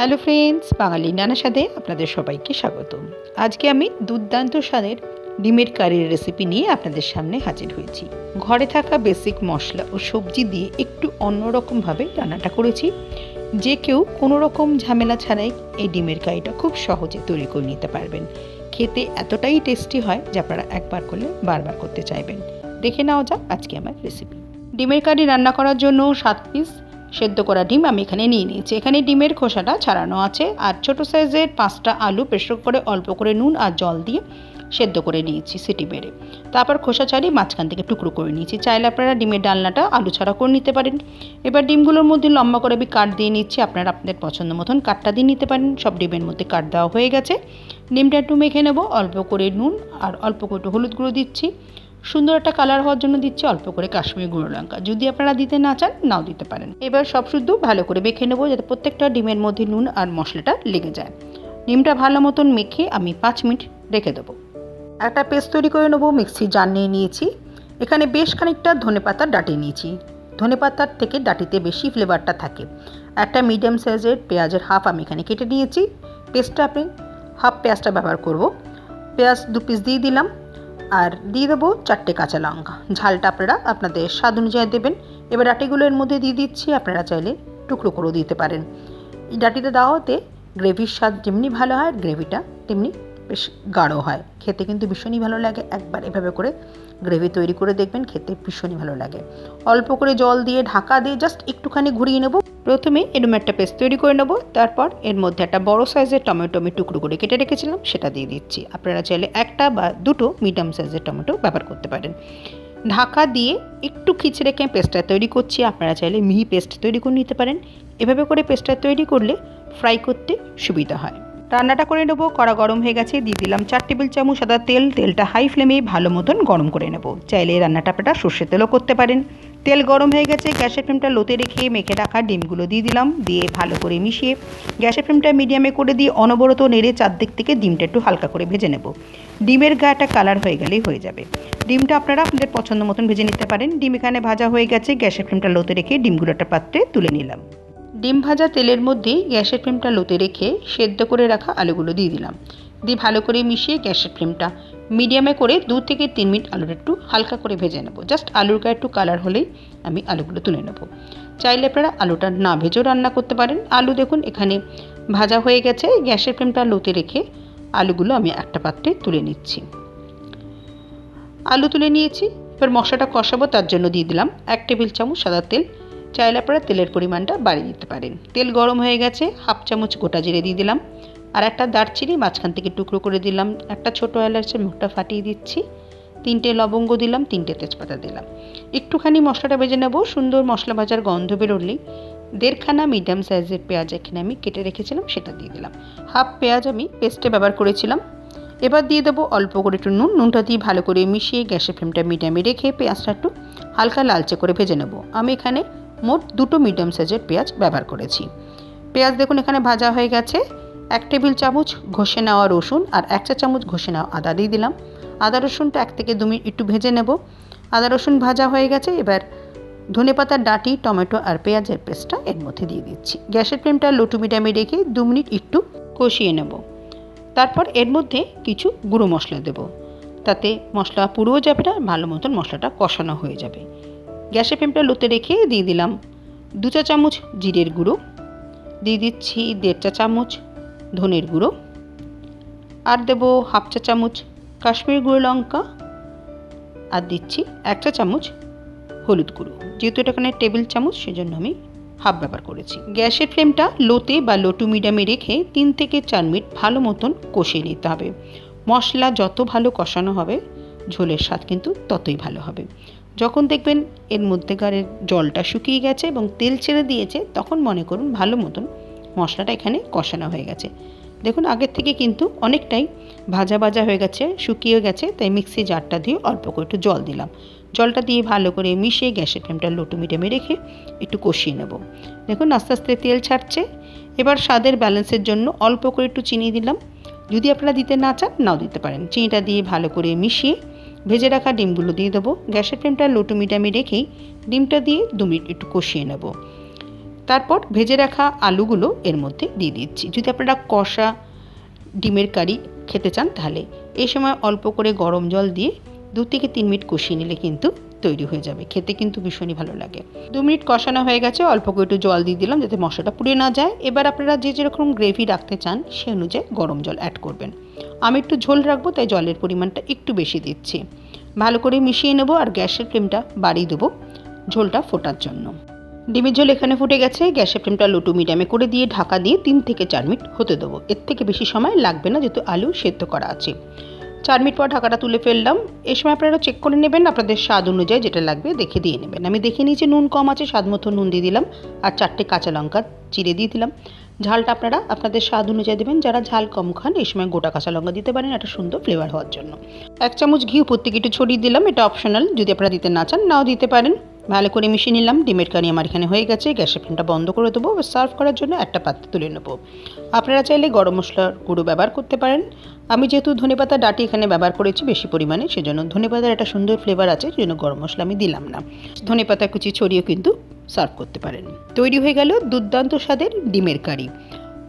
Hello friends, বাঙালি নানা স্বাদে আপনাদের সবাইকে স্বাগত আজকে আমি দুর্দান্ত স্বাদের ডিমের কারির রেসিপি নিয়ে আপনাদের সামনে হাজির হয়েছি। ঘরে থাকা বেসিক মশলা ও সবজি দিয়ে একটু অন্যরকমভাবে রান্নাটা করেছি। যে কেউ কোনো রকম ঝামেলা ছাড়াই এই ডিমের কারিটা খুব সহজে তৈরি করে নিতে পারবেন। খেতে এতটাই টেস্টি হয় যে আপনারা একবার করলে বারবার করতে চাইবেন। দেখে নেওয়া যাক আজকে আমার রেসিপি ডিমের কারি রান্না করার জন্য সাত পিস সেদ্ধ করা ডিম আমি এখানে নিয়ে নিয়েছি। এখানে ডিমের খোসাটা ছাড়ানো আছে আর ছোট সাইজের পাঁচটা আলু প্রেশার করে অল্প করে নুন আর জল দিয়ে সেদ্ধ করে নিয়েছি সিটি মেরে তারপর খোসা ছাড়িয়ে মাঝখান থেকে টুকরো করে নিয়েছি। চাইলে আপনারা ডিমের ডালনাটা আলু ছাড়া করে নিতে পারেন। এবার ডিমগুলোর মধ্যে লম্বা করে আমি কাট দিয়ে নিচ্ছি। আপনারা আপনাদের পছন্দ মতন কাটটা দিয়ে নিতে পারেন। সব ডিমের মধ্যে কাট দেওয়া হয়ে গেছে। ডিমটা একটু মেখে নেব। অল্প করে নুন আর অল্প করে হলুদ গুঁড়ো দিচ্ছি। সুন্দর একটা কালার হওয়ার জন্য দিচ্ছি অল্প করে কাশ্মীরি গুঁড়ো লঙ্কা। যদি আপনারা দিতে না চান, নাও দিতে পারেন। এবার সব শুদ্ধ ভালো করে মেখে নেব যাতে প্রত্যেকটা ডিমের মধ্যে নুন আর মশলাটা লেগে যায়। ডিমটা ভালো মতন মেখে আমি পাঁচ মিনিট রেখে দেবো। একটা পেস্ট তৈরি করে নেব, মিক্সি জার নিয়ে নিয়েছি। এখানে বেশ খানিকটা ধনে পাতার ডাটি নিয়েছি। ধনে পাতার থেকে ডাটিতে বেশি ফ্লেভারটা থাকে। একটা মিডিয়াম সাইজের পেঁয়াজের হাফ আমি এখানে কেটে নিয়েছি। পেস্টটা আপনি হাফ পেঁয়াজটা ব্যবহার করব। পেঁয়াজ দু পিস দিয়ে দিলাম। আর দিয়ে দেবো চারটে কাঁচা লঙ্কা। ঝালটা আপনারা আপনাদের স্বাদ অনুযায়ী দেবেন। এবার ডাটিগুলোর মধ্যে দিয়ে দিচ্ছি, আপনারা চাইলে টুকরো করেও দিতে পারেন। এই ডাটিতে দেওয়াতে গ্রেভির স্বাদ যেমনি ভালো হয় গ্রেভিটা তেমনি বেশ গাঢ় হয়। খেতে কিন্তু ভীষণই ভালো লাগে। একবার এভাবে করে গ্রেভি তৈরি করে দেখবেন, খেতে ভীষণই ভালো লাগে। অল্প করে জল দিয়ে ঢাকা দিয়ে জাস্ট একটুখানি ঘুরিয়ে নেব। প্রথমে এরম একটা পেস্ট তৈরি করে নেব। তারপর এর মধ্যে একটা বড় সাইজের টমেটো আমি টুকরো করে কেটে রেখেছিলাম, সেটা দিয়ে দিচ্ছি। আপনারা চাইলে একটা বা দুটো মিডিয়াম সাইজের টমেটো ব্যবহার করতে পারেন। ঢাকা দিয়ে একটু খিচে রেখে পেস্টটা তৈরি করছি, আপনারা চাইলে মিহি পেস্ট তৈরি করে নিতে পারেন। এভাবে করে পেস্টটা তৈরি করলে ফ্রাই করতে সুবিধা হয়। রান্নাটা করে নেব, কড়া গরম হয়ে গেছে, দিয়ে দিলাম চার টেবিল চামচ সাদা তেল, তেলটা হাই ফ্লেমে ভালো মতন গরম করে নেব। চাইলে রান্নাটা আপনারা সর্ষের তেলও করতে পারেন। তেল গরম হয়ে গেছে, গ্যাসের ফ্লেমটা লোতে রেখে মেখে রাখা ডিমগুলো দিয়ে দিলাম, দিয়ে ভালো করে মিশিয়ে গ্যাসের ফ্লেমটা মিডিয়ামে করে দিয়ে অনবরত নেড়ে চারদিক থেকে ডিমটা একটু হালকা করে ভেজে নেব। ডিমের গাটা কালার হয়ে গেলেই হয়ে যাবে। ডিমটা আপনারা আপনাদের পছন্দ মতন ভেজে নিতে পারেন। ডিম এখানে ভাজা হয়ে গেছে, গ্যাসের ফ্লেমটা লোতে রেখে ডিমগুলো একটা পাত্রে তুলে নিলাম। ডিম ভাজা তেলের মধ্যে গ্যাসের ফ্লেমটা লোতে রেখে সেদ্ধ করে রাখা আলুগুলো দিয়ে দিলাম। দিয়ে ভালো করে মিশিয়ে গ্যাসের ফ্লেমটা মিডিয়ামে করে দু থেকে তিন মিনিট আলুটা একটু হালকা করে ভেজে নেব। জাস্ট আলুর গায়ে একটু কালার হলেই আমি আলুগুলো তুলে নেব। চাইলে আপনারা আলুটা না ভেজেও রান্না করতে পারেন। আলু দেখুন এখানে ভাজা হয়ে গেছে। গ্যাসের ফ্লেমটা লোতে রেখে আলুগুলো আমি একটা পাত্রে তুলে নিচ্ছি। আলু তুলে নিয়েছি। এবার মশলাটা কষাবো, তার জন্য দিয়ে দিলাম এক টেবিল চামচ সাদা তেল। চাইলে আপনারা তেলের পরিমাণটা বাড়িয়ে দিতে পারেন। তেল গরম হয়ে গেছে, হাফ চামচ গোটা জিরে দিয়ে দিলাম। আর একটা দারচিনি মাঝখান থেকে টুকরো করে দিলাম। একটা ছোটো এলাচের মুখটা ফাটিয়ে দিচ্ছি। তিনটে লবঙ্গ দিলাম, তিনটে তেজপাতা দিলাম। একটুখানি মশলাটা ভেজে নেব। সুন্দর মশলা ভাজার গন্ধ বেরোলেই দেড়খানা মিডিয়াম সাইজের পেঁয়াজ এখানে আমি কেটে রেখেছিলাম, সেটা দিয়ে দিলাম। হাফ পেঁয়াজ আমি পেস্টে ব্যবহার করেছিলাম। এবার দিয়ে দেবো অল্প করে একটু নুন। নুনটা দিয়ে ভালো করে মিশিয়ে গ্যাসের ফ্লেমটা মিডিয়ামে রেখে পেঁয়াজটা একটু হালকা লালচে করে ভেজে নেব। আমি এখানে মোট দুটো মিডিয়াম সাইজের পেঁয়াজ ব্যবহার করেছি। পেঁয়াজ দেখুন এখানে ভাজা হয়ে গেছে। এক টেবিল চামচ ঘষে নেওয়া রসুন আর এক চা চামচ ঘষে নেওয়া আদা দিয়ে দিলাম। আদা রসুনটা এক থেকে দু মিনিট একটু ভেজে নেব। আদা রসুন ভাজা হয়ে গেছে, এবার ধনে পাতার ডাঁটি, টমেটো আর পেঁয়াজের পেস্টটা এর মধ্যে দিয়ে দিচ্ছি। গ্যাসের ফ্লেমটা লোটু মিডিয়ামে রেখে দু মিনিট একটু কষিয়ে নেব। তারপর এর মধ্যে কিছু গুঁড়ো মশলা দেব। তাতে মশলা পুরোও যাবে না, ভালো মতন মশলাটা কষানো হয়ে যাবে। গ্যাসের ফ্লেমটা লোতে রেখে দিয়ে দিলাম দু চা চামচ জিরের গুঁড়ো, দিয়ে দিচ্ছি দেড় চা চামচ ধনের গুঁড়ো, আর দেবো হাফ চা চামচ কাশ্মীর গুঁড়ো লঙ্কা, আর দিচ্ছি এক চা চামচ হলুদ গুঁড়ো। যেহেতু এটা এখানে টেবিল চামচ, সেজন্য আমি হাফ ব্যবহার করেছি। গ্যাসের ফ্লেমটা লোতে বা লো টু মিডিয়ামে রেখে তিন থেকে চার মিনিট ভালো মতন কষিয়ে নিতে হবে। মশলা যত ভালো কষানো হবে, ঝোলের স্বাদ কিন্তু ততই ভালো হবে। যখন দেখবেন এর মধ্যেকারের জলটা শুকিয়ে গেছে এবং তেল ছেড়ে দিয়েছে, তখন মনে করুন ভালো মতন মশলাটা এখানে কষানো হয়ে গেছে। দেখুন, আগের থেকে কিন্তু অনেকটাই ভাজা ভাজা হয়ে গেছে শুকিয়ে গেছে, তাই মিক্সি জারটা দিয়ে অল্প করে একটু জল দিলাম। জলটা দিয়ে ভালো করে মিশিয়ে গ্যাসের ফ্লেমটা লোটু মিডিয়ামে রেখে একটু কষিয়ে নেব। দেখুন, আস্তে আস্তে তেল ছাড়ছে। এবার স্বাদের ব্যালেন্সের জন্য অল্প করে একটু চিনি দিলাম। যদি আপনারা দিতে না চান, নাও দিতে পারেন। চিনিটা দিয়ে ভালো করে মিশিয়ে ভেজে রাখা ডিমগুলো দিয়ে দেবো। গ্যাসের ফ্লেমটা লো টু মিডিয়ামে রেখেই ডিমটা দিয়ে দু মিনিট একটু কষিয়ে নেব। তারপর ভেজে রাখা আলুগুলো এর মধ্যে দিয়ে দিচ্ছি। যদি আপনারা কষা ডিমের কারি খেতে চান তাহলে এই সময় অল্প করে গরম জল দিয়ে দু থেকে তিন মিনিট কষিয়ে নিলে কিন্তু তৈরি হয়ে যাবে। খেতে কিন্তু ভীষণই ভালো লাগে। দু মিনিট কষানো হয়ে গেছে, অল্প করে একটু জল দিয়ে দিলাম যাতে মশলাটা পুড়ে না যায়। এবার আপনারা যে যেরকম গ্রেভি রাখতে চান সে অনুযায়ী গরম জল অ্যাড করবেন। আমি একটু ঝোল রাখব, তাই জলের পরিমাণটা একটু বেশি দিচ্ছি। ভালো করে মিশিয়ে নেব আর গ্যাসের ফ্লেমটা বাড়িয়ে দেবো ঝোলটা ফোটার জন্য। ডিমের ঝোল এখানে ফুটে গেছে, গ্যাসের ফ্লেমটা লোটু মিডিয়ামে করে দিয়ে ঢাকা দিয়ে তিন থেকে চার মিনিট হতে দেবো। এর থেকে বেশি সময় লাগবে না, যেহেতু আলু সেদ্ধ করা আছে। চার মিনিট পর ঢাকাটা তুলে ফেললাম। এই সময় আপনারা চেক করে নেবেন, আপনাদের স্বাদ অনুযায়ী যেটা লাগবে দেখে দিয়ে নেবেন। আমি দেখে নিয়েছি নুন কম আছে, স্বাদ মতো নুন দিয়ে দিলাম, আর চারটে কাঁচা লঙ্কা চিড়ে দিয়ে দিলাম। ঝালটা আপনারা আপনাদের স্বাদ অনুযায়ী দেবেন। যারা ঝাল কম খান, এই সময় গোটা কাঁচা লঙ্কা দিতে পারেন, একটা সুন্দর ফ্লেভার হওয়ার জন্য। এক চামচ ঘি থেকে একটু ছড়িয়ে দিলাম, এটা অপশনাল যদি আপনারা দিতে না চান, নাও দিতে পারেন। ভালো করে মিশিয়ে নিলাম, ডিমের কারি আমার এখানে হয়ে গেছে, গ্যাসের ফ্লেমটা বন্ধ করে দেবো সার্ভ করার জন্য একটা পাত্রে তুলে নেব। আপনারা চাইলে গরম মশলার গুঁড়ো ব্যবহার করতে পারেন। আমি যেহেতু ধনেপাতা ডাটি এখানে ব্যবহার করেছি বেশি পরিমাণে, সেজন্য ধনেপাতার একটা সুন্দর ফ্লেভার আছে, সেজন্য গরম মশলা আমি দিলাম না। ধনেপাতা কুচি ছড়িয়ে কিন্তু সার্ভ করতে পারেন। তৈরি হয়ে গেল দুর্দান্ত স্বাদের ডিমের কারি।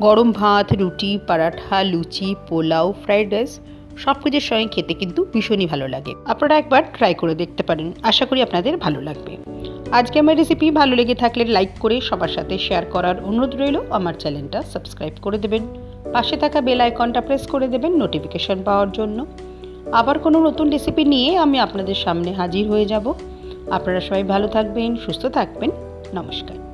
গরম ভাত, রুটি, পরাঠা, লুচি, পোলাও, ফ্রাইড রাইস সব কিছুর সঙ্গে খেতে কিন্তু ভীষণই ভালো লাগে। আপনারা একবার ট্রাই করে দেখতে পারেন। আশা করি আপনাদের ভালো লাগবে। আজকে আমার রেসিপি ভালো লেগে থাকলে লাইক করে সবার সাথে শেয়ার করার অনুরোধ রইল। আমার চ্যানেলটা সাবস্ক্রাইব করে দেবেন। পাশে থাকা বেল আইকনটা প্রেস করে দেবেন নোটিফিকেশন পাওয়ার জন্য। আবার কোনো নতুন রেসিপি নিয়ে আমি আপনাদের সামনে হাজির হয়ে যাব। আপনারা সবাই ভালো থাকবেন, সুস্থ থাকবেন। নমস্কার।